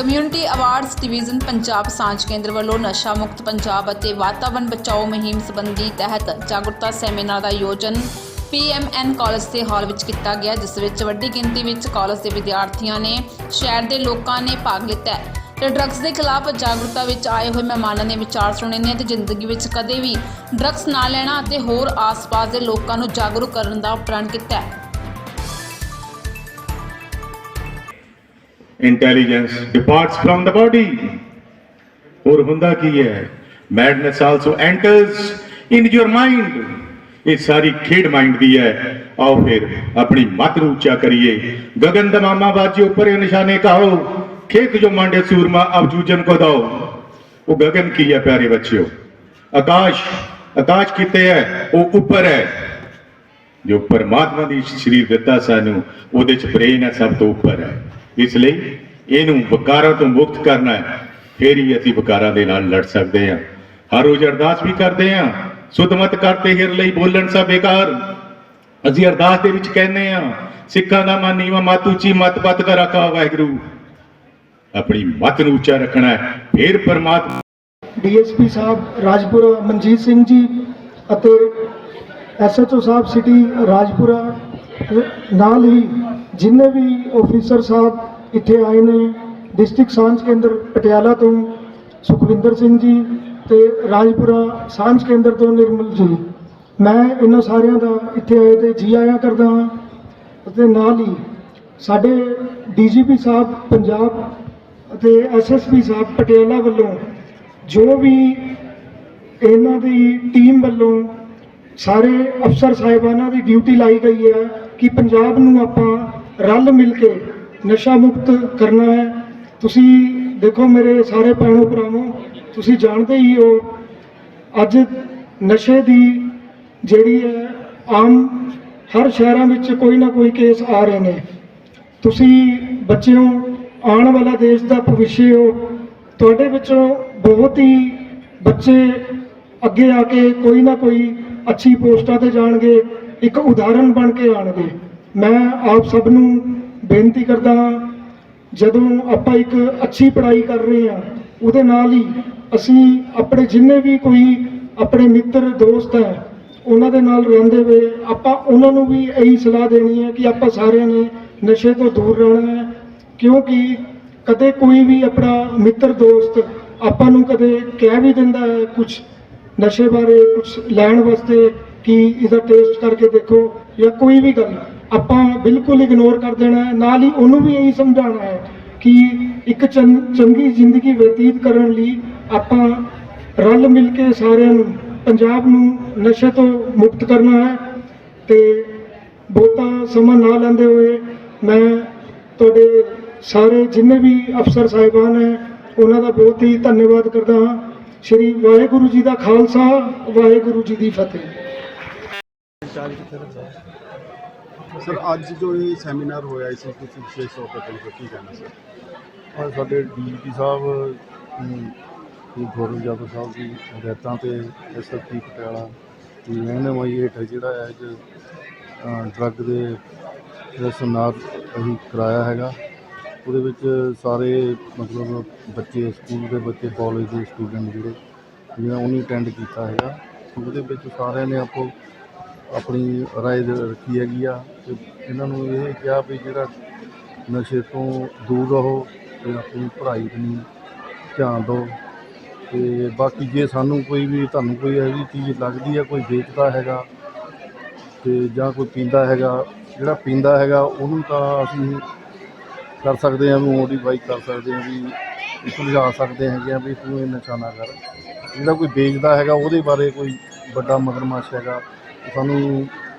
Community awards division Punjab ਸਾਂਝ ਕੇਂਦਰ ਵੱਲੋਂ ਨਸ਼ਾ ਮੁਕਤ ਪੰਜਾਬ ਅਤੇ ਵਾਤਾਵਰਣ ਬਚਾਓ ਮੁਹਿੰਮ ਸੰਬੰਧੀ ਤਹਿਤ ਜਾਗਰੂਕਤਾ ਸੈਮੀਨਾਰ ਦਾ ਆਯੋਜਨ ਪੀਐਮਐਨ ਕਾਲਜ ਦੇ ਹਾਲ ਵਿੱਚ ਕੀਤਾ ਗਿਆ, ਜਿਸ ਵਿੱਚ ਵੱਡੀ ਗਿਣਤੀ ਵਿੱਚ ਕਾਲਜ ਦੇ ਵਿਦਿਆਰਥੀਆਂ ਨੇ, ਸ਼ਹਿਰ ਦੇ ਲੋਕਾਂ ਨੇ ਭਾਗ ਲਿੱਤਾ ਹੈ। ਤੇ ਡਰੱਗਸ ਦੇ ਖਿਲਾਫ ਜਾਗਰੂਕਤਾ ਵਿੱਚ ਆਏ ਹੋਏ ਮਹਿਮਾਨਾਂ ਨੇ ਵਿਚਾਰ ਸੁਣੇ ਨੇ ਤੇ ਜ਼ਿੰਦਗੀ ਵਿੱਚ ਕਦੇ ਵੀ ਡਰੱਗਸ ਨਾ ਲੈਣਾ ਅਤੇ ਹੋਰ ਆਸ-ਪਾਸ ਦੇ ਲੋਕਾਂ ਨੂੰ ਜਾਗਰੂਕ ਕਰਨ ਦਾ ਪ੍ਰਣ ਕੀਤਾ intelligence departs from the body. Aur hunda ki hai, madness also enters in your mind. ਇਹ ਸਾਰੀ ਖੇਡ ਮਾਈਂਡ ਦੀ ਹੈ ਆਓ ਫਿਰ ਆਪਣੀ ਮੱਤ ਨੂੰ ਉੱਚਾ ਕਰੀਏ ਗगन ਦਮਾਮਾ ਬਾਜੀ ਉੱਪਰ ਨਿਸ਼ਾਨੇ ਕਹੋ ਖੇਤ ਜੋ ਮਾਂਡੇ ਸੂਰਮਾ ਅਬ ਜੂਜਨ ਕੋ ਦਾਓ ਉਹ ਗगन ਕੀ ਹੈ ਪਿਆਰੇ ਬੱਚਿਓ ਆਕਾਸ਼ ਆਕਾਸ਼ ਕਿਤੇ ਹੈ ਉਹ ਉੱਪਰ ਹੈ ਜੋ ਪਰਮਾਤਮਾ ਦੀ ਸਰੀਰ ਦਿੱਤਾ ਸਾਨੂੰ ਉਹਦੇ ਚ ਬ੍ਰੇਨ ਹੈ ਸਭ ਤੋਂ ਉੱਪਰ ਹੈ ਇਸ ਲਈ ਇਹਨੂੰ ਵਿਕਾਰਾਂ ਤੋਂ ਮੁਕਤ ਕਰਨਾ ਹੈ। ਫਿਰ ਹੀ ਅਸੀਂ ਵਿਕਾਰਾਂ ਦੇ ਨਾਲ ਲੜ ਸਕਦੇ ਹਾਂ। ਹਰ ਰੋਜ਼ ਅਰਦਾਸ ਵੀ ਕਰਦੇ ਹਾਂ। ਸੁਧ ਕਰਤੇ ਹਿਰ ਲਈ ਬੋਲਣ ਸਭ ਬੇਕਾਰ। ਅਸੀਂ ਅਰਦਾਸ ਦੇ ਵਿੱਚ ਕਹਿੰਦੇ ਹਾਂ, ਸਿੱਖਾਂ ਦਾ ਮਨ ਨੀਵਾ, ਮਤ ਉੱਚੀ, ਮਤ ਪਤ ਕਰ ਰੱਖਾ ਵਾਹਿਗੁਰੂ। ਆਪਣੀ ਮਤ ਨੂੰ ਉੱਚਾ ਰੱਖਣਾ ਹੈ। ਫਿਰ ਪਰਮਾਤਮਾ ਡੀਐਸਪੀ ਸਾਹਿਬ, ਰਾਜਪੁਰਾ ਮਨਜੀਤ ਸਿੰਘ ਜੀ ਅਤੇ ਐਸਐਚਓ ਸਾਹਿਬ ਸਿਟੀ ਰਾਜਪੁਰਾ, ਨਾਲ ਹੀ ਜਿੰਨੇ ਵੀ ਆਫੀਸਰ ਸਾਹਿਬ ਇੱਥੇ ਆਏ ਨੇ ਡਿਸਟ੍ਰਿਕਟ ਸਾਂਝ ਕੇਂਦਰ ਪਟਿਆਲਾ ਤੋਂ ਸੁਖਵਿੰਦਰ ਸਿੰਘ ਜੀ ਤੇ ਰਾਜਪੁਰਾ ਸਾਂਝ ਕੇਂਦਰ ਤੋਂ ਨਿਰਮਲ ਜੀ। ਮੈਂ ਇਹਨਾਂ ਸਾਰਿਆਂ ਦਾ ਇੱਥੇ ਆਏ ਤੇ ਜੀ ਆਇਆਂ ਕਰਦਾ ਹਾਂ ਅਤੇ ਨਾਲ ਹੀ ਸਾਡੇ ਡੀਜੀਪੀ ਸਾਹਿਬ ਪੰਜਾਬ ਅਤੇ ਐਸਐਸਪੀ ਸਾਹਿਬ ਪਟਿਆਲਾ ਵੱਲੋਂ ਜੋ ਵੀ ਇਹਨਾਂ ਦੀ ਟੀਮ ਵੱਲੋਂ ਸਾਰੇ ਅਫਸਰ ਸਾਹਿਬਾਨਾਂ ਦੀ ਡਿਊਟੀ ਲਾਈ ਗਈ ਹੈ ਕਿ ਪੰਜਾਬ ਨੂੰ ਆਪਾਂ ਰਲ ਮਿਲ ਕੇ ਨਸ਼ਾ ਮੁਕਤ ਕਰਨਾ ਹੈ। ਤੁਸੀਂ ਦੇਖੋ ਮੇਰੇ ਸਾਰੇ ਭੈਣੋ ਭਰਾਵੋ, ਤੁਸੀਂ ਜਾਣਦੇ ਹੀ ਹੋ, ਅੱਜ ਨਸ਼ੇ ਦੀ ਜਿਹੜੀ ਹੈ ਆਮ ਹਰ ਸ਼ਹਿਰਾਂ ਵਿੱਚ ਕੋਈ ਨਾ ਕੋਈ ਕੇਸ ਆ ਰਹੇ ਨੇ। ਤੁਸੀਂ ਬੱਚਿਓ, ਆਉਣ ਵਾਲਾ ਦੇਸ਼ ਦਾ ਭਵਿੱਖ ਹੋ, ਤੁਹਾਡੇ ਵਿੱਚੋਂ ਬਹੁਤ ਹੀ ਬੱਚੇ ਅੱਗੇ ਆ ਕੇ ਕੋਈ ਨਾ ਕੋਈ ਅੱਛੀ ਪੋਸਟਾਂ ਤੇ ਜਾਣਗੇ, ਇੱਕ ਉਦਾਹਰਣ ਬਣ ਕੇ ਆਣਗੇ। ਮੈਂ ਆਪ ਸਭ ਨੂੰ ਬੇਨਤੀ ਕਰਦਾ ਹਾਂ, ਜਦੋਂ ਆਪਾਂ ਇੱਕ ਅੱਛੀ ਪੜ੍ਹਾਈ ਕਰ ਰਹੇ ਹਾਂ, ਉਹਦੇ ਨਾਲ ਹੀ ਅਸੀਂ ਆਪਣੇ ਜਿੰਨੇ ਵੀ ਕੋਈ ਆਪਣੇ ਮਿੱਤਰ, ਦੋਸਤ ਹੈ, ਉਹਨਾਂ ਦੇ ਨਾਲ ਰਹਿੰਦੇ ਹੋਏ ਆਪਾਂ ਉਹਨਾਂ ਨੂੰ ਵੀ ਇਹੀ ਸਲਾਹ ਦੇਣੀ ਹੈ ਕਿ ਆਪਾਂ ਸਾਰਿਆਂ ਨੇ ਨਸ਼ੇ ਤੋਂ ਦੂਰ ਰਹਿਣਾ ਹੈ, ਕਿਉਂਕਿ ਕਦੇ ਕੋਈ ਵੀ ਆਪਣਾ ਮਿੱਤਰ, ਦੋਸਤ ਆਪਾਂ ਨੂੰ ਕਦੇ ਕਹਿ ਵੀ ਦਿੰਦਾ ਹੈ ਕੁਝ ਨਸ਼ੇ ਬਾਰੇ ਕੁਝ ਲੈਣ ਵਾਸਤੇ ਕਿ ਇਹਦਾ ਟੇਸਟ ਕਰਕੇ ਦੇਖੋ ਜਾਂ ਕੋਈ ਵੀ ਗੱਲ। ਆਪਾਂ ਬਿਲਕੁਲ ਇਗਨੋਰ ਕਰ ਦੇਣਾ ਹੈ। ਨਾਲ ਹੀ ਉਹਨੂੰ ਵੀ ਇਹੀ ਸਮਝਾਉਣਾ ਹੈ ਕਿ ਇੱਕ ਚੰਗ- ਚੰਗੀ ਜ਼ਿੰਦਗੀ ਬਤੀਤ ਕਰਨ ਲਈ ਆਪਾਂ ਰਲ ਮਿਲ ਕੇ ਸਾਰਿਆਂ ਨੂੰ, ਪੰਜਾਬ ਨੂੰ ਨਸ਼ੇ ਤੋਂ ਮੁਕਤ ਕਰਨਾ ਹੈ ਤੇ ਬਹੁਤਾ ਸਮਾਂ ਨਾ ਲੈਂਦੇ ਹੋਏ ਮੈਂ ਤੁਹਾਡੇ ਸਾਰੇ ਜਿੰਨੇ ਵੀ ਅਫਸਰ ਸਾਹਿਬਾਨ ਹੈ, ਉਹਨਾਂ ਦਾ ਬਹੁਤ ਹੀ ਧੰਨਵਾਦ ਕਰਦਾ ਹਾਂ। ਸ਼੍ਰੀ ਵਾਹਿਗੁਰੂ ਜੀ ਦਾ ਖਾਲਸਾ, ਵਾਹਿਗੁਰੂ ਜੀ ਦੀ ਫਤਿਹ। ਸਰ ਅੱਜ ਜੋ ਇਹ ਸੈਮੀਨਾਰ ਹੋਇਆ ਇਸ ਵਿੱਚ ਤੁਸੀਂ ਵਿਸ਼ੇਸ਼ ਤੌਰ ਤੇ ਤੁਹਾਨੂੰ ਕੀ ਕਹਿਣਾ ਸਰ ਅੱਜ ਸਾਡੇ ਡੀਜੀਪੀ ਸਾਹਿਬ ਅਮ, ਸ਼੍ਰੀ ਗੌਰਵ ਜਾਦਵ ਸਾਹਿਬ ਦੀ ਹਦਾਇਤਾਂ ਤੇ ਐਸਐਸਪੀ ਪਟਿਆਲਾ ਦੀ ਰਹਿਨਮਾਈ ਹੇਠ ਜਿਹੜਾ ਹੈ ਅੱਜ ਡਰੱਗ ਦੇ ਜਿਹੜਾ ਸੈਮੀਨਾਰ ਅਸੀਂ ਕਰਾਇਆ ਹੈਗਾ। ਉਹਦੇ ਵਿੱਚ ਸਾਰੇ ਮਤਲਬ ਬੱਚੇ ਸਕੂਲ ਦੇ ਬੱਚੇ ਕਾਲਜ ਦੇ ਸਟੂਡੈਂਟ ਜਿਹੜੇ ਜਿਹੜਾ ਉਹਨੇ ਅਟੈਂਡ ਕੀਤਾ ਹੈਗਾ। ਉਹਦੇ ਵਿੱਚ ਸਾਰਿਆਂ ਨੇ ਆਪੋ ਆਪਣੀ ਰਾਏ ਦੇ ਰੱਖੀ ਹੈਗੀ ਆ ਤੇ ਇਹਨਾਂ ਨੂੰ ਇਹ ਕਿਹਾ ਵੀ ਜਿਹੜਾ ਨਸ਼ੇ ਤੋਂ ਦੂਰ ਰਹੋ ਤੇ ਆਪਣੀ ਪੜ੍ਹਾਈ ਕਨੀ ਧਿਆਨ ਦਿਓ। ਤੇ ਬਾਕੀ ਜੇ ਸਾਨੂੰ ਕੋਈ ਵੀ ਤੁਹਾਨੂੰ ਕੋਈ ਇਹੋ ਜਿਹੀ ਚੀਜ਼ ਲੱਗਦੀ ਹੈ ਕੋਈ ਵੇਚਦਾ ਹੈਗਾ ਤੇ ਜਾਂ ਕੋਈ ਪੀਂਦਾ ਹੈਗਾ, ਜਿਹੜਾ ਪੀਂਦਾ ਹੈਗਾ ਉਹਨੂੰ ਤਾਂ ਅਸੀਂ ਕਰ ਸਕਦੇ ਹਾਂ ਵੀ ਮੋਡੀਫਾਈ ਕਰ ਸਕਦੇ ਹਾਂ ਵੀ ਸਮਝਾ ਸਕਦੇ ਹੈਗੇ ਆ ਵੀ ਤੂੰ ਇਹ ਨਸ਼ਾ ਨਾ ਕਰ। ਜਿਹੜਾ ਕੋਈ ਵੇਚਦਾ ਹੈਗਾ ਉਹਦੇ ਬਾਰੇ ਕੋਈ ਵੱਡਾ ਮਗਰਮੱਛ ਹੈਗਾ ਸਾਨੂੰ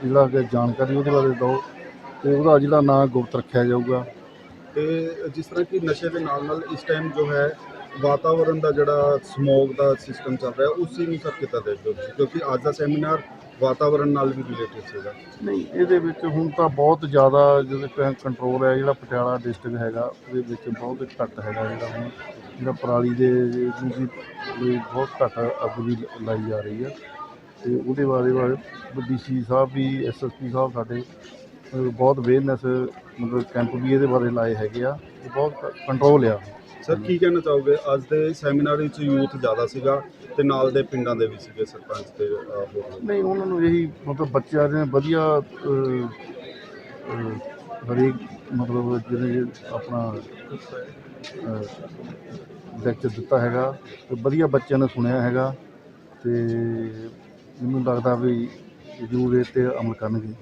ਜਿਹੜਾ ਕਿ ਜਾਣਕਾਰੀ ਉਹਦੇ ਬਾਰੇ ਦਿਓ ਤੇ ਉਹਦਾ ਜਿਹੜਾ ਨਾਂ ਗੁਪਤ ਰੱਖਿਆ ਜਾਊਗਾ। ਤੇ ਜਿਸ ਤਰ੍ਹਾਂ ਕਿ ਨਸ਼ੇ ਦੇ ਨਾਲ ਨਾਲ ਇਸ ਟਾਈਮ ਜੋ ਹੈ ਵਾਤਾਵਰਣ ਦਾ ਜਿਹੜਾ ਸਮੋਗ ਦਾ ਸਿਸਟਮ ਚੱਲ ਰਿਹਾ ਉਸ ਨੂੰ ਸਰ ਕਿੱਦਾਂ ਦੇਖਦੇ ਹੋ ਤੁਸੀਂ? ਕਿਉਂਕਿ ਅੱਜ ਦਾ ਸੈਮੀਨਾਰ ਵਾਤਾਵਰਣ ਨਾਲ ਵੀ ਰਿਲੇਟਡ ਸੀਗਾ। ਨਹੀਂ ਇਹਦੇ ਵਿੱਚ ਹੁਣ ਤਾਂ ਬਹੁਤ ਜ਼ਿਆਦਾ ਜਿਹੜਾ ਕੰਟਰੋਲ ਹੈ ਜਿਹੜਾ ਪਟਿਆਲਾ ਡਿਸਟ੍ਰਿਕਟ ਹੈਗਾ ਉਹਦੇ ਵਿੱਚ ਬਹੁਤ ਘੱਟ ਹੈਗਾ ਜਿਹੜਾ ਹੁਣ ਜਿਹੜਾ ਪਰਾਲੀ ਦੇ ਨੂੰ ਵੀ ਬਹੁਤ ਘੱਟ ਅੱਗ ਵੀ ਲਾਈ ਜਾ ਰਹੀ ਹੈ। ਤੇ ਉਹਦੇ ਬਾਰੇ ਬਾਰੇ ਡੀਸੀ ਸਾਹਿਬ ਵੀ ਐਸਐਸਪੀ ਸਾਹਿਬ ਸਾਡੇ ਬਹੁਤ ਅਵੇਅਰਨੈਸ ਮਤਲਬ ਕੈਂਪ ਵੀ ਇਹਦੇ ਬਾਰੇ ਲਾਏ ਹੈਗੇ ਆ। ਇਹ ਬਹੁਤ ਕੰਟਰੋਲ ਆ। ਸਰ ਕੀ ਕਹਿਣਾ ਚਾਹੋਗੇ? ਅੱਜ ਦੇ ਸੈਮੀਨਾਰ ਵਿੱਚ ਯੂਥ ਜ਼ਿਆਦਾ ਸੀਗਾ ਤੇ ਨਾਲ ਦੇ ਪਿੰਡਾਂ ਦੇ ਵੀ ਸੀਗੇ ਸਰਪੰਚ ਤੇ ਅਹ, ਹੋਰ ਲੋਕ। ਨਹੀਂ ਉਹਨਾਂ ਨੂੰ ਇਹੀ ਮਤਲਬ ਬੱਚਿਆਂ ਨੇ ਵਧੀਆ ਅਹ, ਅਹ, ਹਰੇਕ ਮਤਲਬ ਜਿਹੜੇ ਆਪਣਾ ਲੈਕਚਰ ਦਿੱਤਾ ਹੈਗਾ ਤੇ ਵਧੀਆ ਬੱਚਿਆਂ ਨੇ ਸੁਣਿਆ ਹੈਗਾ ਤੇ ਮੈਨੂੰ ਲੱਗਦਾ ਵੀ ਜ਼ਰੂਰ ਇਹ ਤੇ ਅਮਲ ਕਰਨਗੇ।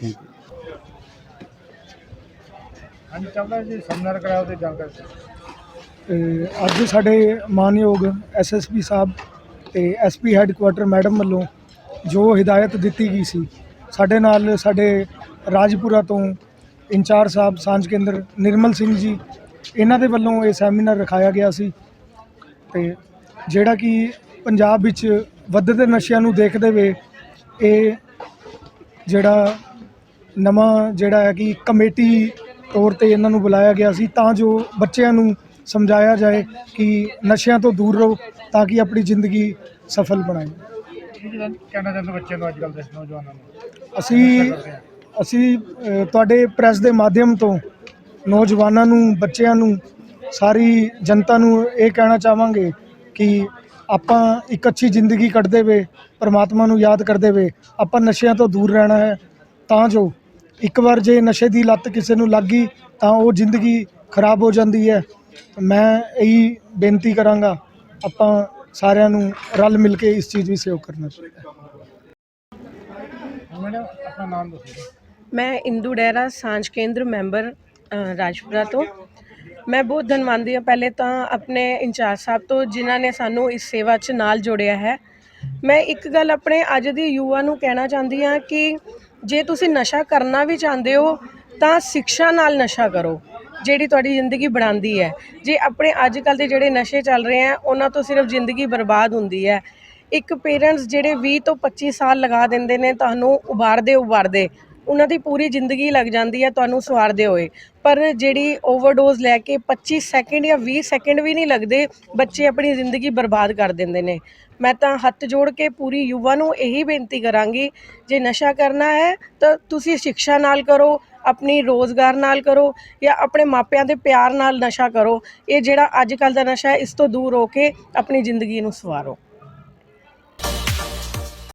ਥੈਂਕ ਯੂ ਹਾਂਜੀ ਚਾਹੁੰਦਾ ਜੀ ਸੈਮੀਨਾਰ ਕਰਾਇਆ ਉਹਦੇ ਜਾਣਕਾਰੀ ਅੱਜ ਸਾਡੇ ਮਾਨਯੋਗ ਐਸਐਸਪੀ ਸਾਹਿਬ ਤੇ ਐਸਪੀ ਹੈੱਡਕੁਆਟਰ ਮੈਡਮ ਵੱਲੋਂ ਜੋ ਹਦਾਇਤ ਦਿੱਤੀ ਗਈ ਸੀ ਸਾਡੇ ਨਾਲ ਸਾਡੇ ਰਾਜਪੁਰਾ ਤੋਂ ਇੰਚਾਰਜ ਸਾਹਿਬ ਸਾਂਝ ਕੇਂਦਰ ਨਿਰਮਲ ਸਿੰਘ ਜੀ ਇਹਨਾਂ ਦੇ ਵੱਲੋਂ ਇਹ ਸੈਮੀਨਾਰ ਰਖਾਇਆ ਗਿਆ ਸੀ। ਤੇ ਜਿਹੜਾ ਕਿ ਪੰਜਾਬ ਵਿੱਚ ਵੱਧਦੇ ਨਸ਼ਿਆਂ ਨੂੰ ਦੇਖਦੇ ਹੋਏ ਇਹ ਜਿਹੜਾ ਨਵਾਂ ਜਿਹੜਾ ਹੈ ਕਿ ਕਮੇਟੀ ਤੌਰ ਤੇ ਇਹਨਾਂ ਨੂੰ ਬੁਲਾਇਆ ਗਿਆ ਸੀ ਤਾਂ ਜੋ ਬੱਚਿਆਂ ਨੂੰ ਸਮਝਾਇਆ ਜਾਏ ਕਿ ਨਸ਼ਿਆਂ ਤੋਂ ਦੂਰ ਰਹੋ ਤਾਂ ਕਿ ਆਪਣੀ ਜ਼ਿੰਦਗੀ ਸਫਲ ਬਣਾਏ। ਕਹਿਣਾ ਚਾਹੁੰਦੇ ਬੱਚਿਆਂ ਨੂੰ ਅੱਜ ਕੱਲ੍ਹ ਦੇ ਨੌਜਵਾਨਾਂ ਨੂੰ? ਅਸੀਂ ਅਸੀਂ ਤੁਹਾਡੇ ਪ੍ਰੈਸ ਦੇ ਮਾਧਿਅਮ ਤੋਂ ਨੌਜਵਾਨਾਂ ਨੂੰ ਬੱਚਿਆਂ ਨੂੰ ਸਾਰੀ ਜਨਤਾ ਨੂੰ ਇਹ ਕਹਿਣਾ ਚਾਹਾਂਗੇ ਕਿ ਆਪਾਂ ਇੱਕ ਅੱਛੀ ਜ਼ਿੰਦਗੀ ਕੱਢਦੇ ਵੇ ਪਰਮਾਤਮਾ ਨੂੰ ਯਾਦ ਕਰਦੇ ਵੇ ਆਪਾਂ ਨਸ਼ਿਆਂ ਤੋਂ ਦੂਰ ਰਹਿਣਾ ਹੈ ਤਾਂ ਜੋ ਇੱਕ ਵਾਰ ਜੇ ਨਸ਼ੇ ਦੀ ਲੱਤ ਕਿਸੇ ਨੂੰ ਲੱਗ ਗਈ ਤਾਂ ਉਹ ਜ਼ਿੰਦਗੀ ਖਰਾਬ ਹੋ ਜਾਂਦੀ ਹੈ। ਮੈਂ ਇਹੀ ਬੇਨਤੀ ਕਰਾਂਗਾ ਆਪਾਂ ਸਾਰਿਆਂ ਨੂੰ ਰਲ ਮਿਲ ਕੇ ਇਸ ਚੀਜ਼ ਵੀ ਸਹਿਯੋਗ ਕਰਨਾ ਚਾਹੀਦਾ ਮੈਂ ਇੰਦੂ ਡੈਰਾ ਸਾਂਝ ਕੇਂਦਰ ਮੈਂਬਰ ਰਾਜਪੁਰਾ ਤੋਂ। ਮੈਂ ਬਹੁਤ ਧੰਨਵਾਦੀ ਹਾਂ। ਪਹਿਲੇ ਤਾਂ ਆਪਣੇ ਇੰਚਾਰਜ ਸਾਹਿਬ ਤੋਂ ਜਿਨ੍ਹਾਂ ਨੇ ਸਾਨੂੰ ਇਸ ਸੇਵਾ 'ਚ ਨਾਲ ਜੋੜਿਆ ਹੈ। ਮੈਂ ਇੱਕ ਗੱਲ ਆਪਣੇ ਅੱਜ ਦੀ ਯੁਵਾ ਨੂੰ ਕਹਿਣਾ ਚਾਹੁੰਦੀ ਹਾਂ ਕਿ ਜੇ ਤੁਸੀਂ ਨਸ਼ਾ ਕਰਨਾ ਵੀ ਚਾਹੁੰਦੇ ਹੋ, ਤਾਂ ਸਿੱਖਿਆ ਨਾਲ ਨਸ਼ਾ ਕਰੋ, ਜਿਹੜੀ ਤੁਹਾਡੀ ਜ਼ਿੰਦਗੀ ਬਣਾਉਂਦੀ ਹੈ। ਜੇ ਆਪਣੇ ਅੱਜ ਕੱਲ ਦੇ ਜਿਹੜੇ ਨਸ਼ੇ ਚੱਲ ਰਹੇ ਆ ਉਹਨਾਂ ਤੋਂ ਸਿਰਫ ਜ਼ਿੰਦਗੀ ਬਰਬਾਦ ਹੁੰਦੀ ਹੈ। ਇੱਕ ਪੇਰੈਂਟਸ ਜਿਹੜੇ 20 ਤੋਂ 25 ਸਾਲ ਲਗਾ ਦਿੰਦੇ ਨੇ, ਤੁਹਾਨੂੰ ਉਭਾਰਦੇ ਉਭਾਰਦੇ ਉਹਨਾਂ ਦੀ ਪੂਰੀ ਜ਼ਿੰਦਗੀ ਲੱਗ ਜਾਂਦੀ ਹੈ, ਤੁਹਾਨੂੰ ਸਵਾਰਦੇ ਹੋਏ। ਪਰ ਜਿਹੜੀ ਓਵਰਡੋਜ਼ ਲੈ ਕੇ 25 ਸੈਕਿੰਡ ਜਾਂ 20 ਸੈਕਿੰਡ ਵੀ ਨਹੀਂ ਲੱਗਦੇ, ਬੱਚੇ ਆਪਣੀ ਜ਼ਿੰਦਗੀ ਬਰਬਾਦ ਕਰ ਦਿੰਦੇ ਨੇ। ਮੈਂ ਤਾਂ ਹੱਥ ਜੋੜ ਕੇ ਪੂਰੀ ਯੁਵਾ ਨੂੰ ਇਹੀ ਬੇਨਤੀ ਕਰਾਂਗੀ, ਜੇ ਨਸ਼ਾ ਕਰਨਾ ਹੈ, ਤਾਂ ਤੁਸੀਂ ਸਿੱਖਿਆ ਨਾਲ ਕਰੋ, ਆਪਣੀ ਰੋਜ਼ਗਾਰ ਨਾਲ ਕਰੋ, ਜਾਂ ਆਪਣੇ ਮਾਪਿਆਂ ਦੇ ਪਿਆਰ ਨਾਲ ਨਸ਼ਾ ਕਰੋ। ਇਹ ਜਿਹੜਾ ਅੱਜ ਕੱਲ ਦਾ ਨਸ਼ਾ ਹੈ, ਇਸ ਤੋਂ ਦੂਰ ਹੋ ਕੇ ਆਪਣੀ ਜ਼ਿੰਦਗੀ ਨੂੰ ਸਵਾਰੋ।